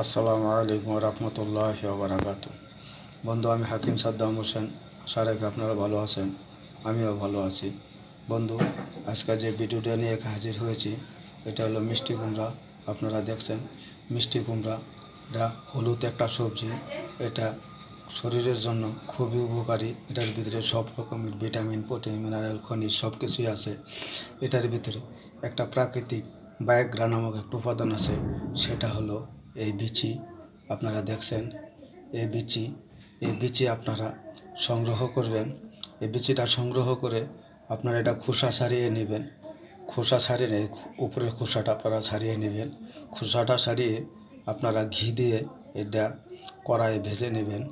আসসালামু আলাইকুম রহমতুল্লাহ বারাকাতু বন্ধু, আমি হাকিম সাদ্দাম হোসেন। আশা রাখি আপনারা ভালো আছেন, আমিও ভালো আছি। বন্ধু, আজকে যে ভিডিওটা নিয়ে হাজির হয়েছি, এটা হলো মিষ্টি কুমড়া। আপনারা দেখছেন, মিষ্টি কুমড়া এটা হলুদ একটা সবজি। এটা শরীরের জন্য খুবই উপকারী। এটার ভিতরে সব রকমের ভিটামিন, প্রোটিন, মিনারেল, খনিজ সব কিছুই আছে। এটার ভিতরে একটা প্রাকৃতিক বায়োগ্রা নামক একটা উপাদান আছে, সেটা হলো এই বিচি আপনারা দেখছেন, এই বিচি এই বিচি আপনারা সংগ্রহ করবেন। এই বিচিটা সংগ্রহ করে আপনারা এটা খোসা ছাড়িয়ে নেবেন। খোসা ছাড়িয়ে নেই, উপরের খোসাটা আপনারা ছাড়িয়ে নেবেন। খোসাটা ছাড়িয়ে আপনারা ঘি দিয়ে এটা কড়াইয়ে ভেজে নেবেন।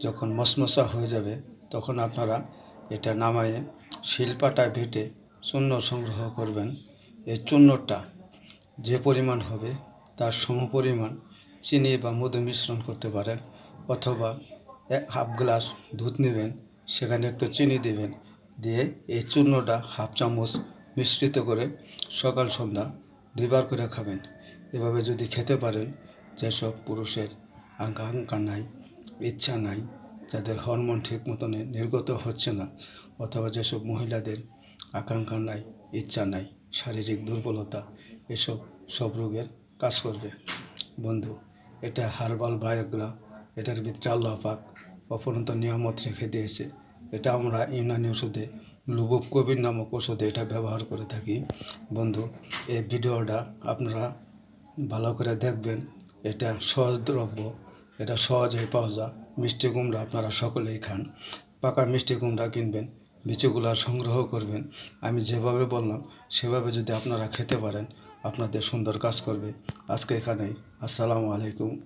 যখন মশমশা হয়ে যাবে, তখন আপনারা এটা নামায়ে শিলপাটায় ভেটে চূর্ণ সংগ্রহ করবেন। এই চূর্ণটা যে পরিমাণ হবে তার সমপরিমাণ চিনি বা মধু মিশ্রণ করতে পারেন অথবা এক হাফ গ্লাস দুধ নেবেন, সেখানে একটু চিনি দেবেন, দিয়ে এই চূর্ণটা হাফ চামচ মিশ্রিত করে সকাল সন্ধ্যা দুইবার করে খাবেন। এভাবে যদি খেতে পারেন, যেসব পুরুষের আকাঙ্ক্ষা নাই, ইচ্ছা নাই, যাদের হরমোন ঠিক মতন নির্গত হচ্ছে না, অথবা যেসব মহিলাদের আকাঙ্ক্ষা নাই, ইচ্ছা নাই, শারীরিক দুর্বলতা, এসব সব রোগের কাজ করবে। বন্ধু, এটা হার্বাল বায়োগ্রা এটার ভিতরে আল্লাহ পাক অপরন্ত নিয়ামত রেখে দিয়েছে। এটা আমরা ইউনানি ওষুধে, লুবুব কবির নামক ওষুধে এটা ব্যবহার করে থাকি। বন্ধু, এই ভিডিওটা আপনারা ভালো করে দেখবেন। এটা সহজ দ্রব্য এটা সহজেই পাওয়া যায়। মিষ্টি কুমড়া আপনারা সকলেই খান। পাকা মিষ্টি কুমড়া কিনবেন, বিচিগুলো সংগ্রহ করবেন। আমি যেভাবে বললাম, সেভাবে যদি আপনারা খেতে পারেন আপনাদের সুন্দর কাজ করবে। আজকে এখানেই। আসসালামু আলাইকুম।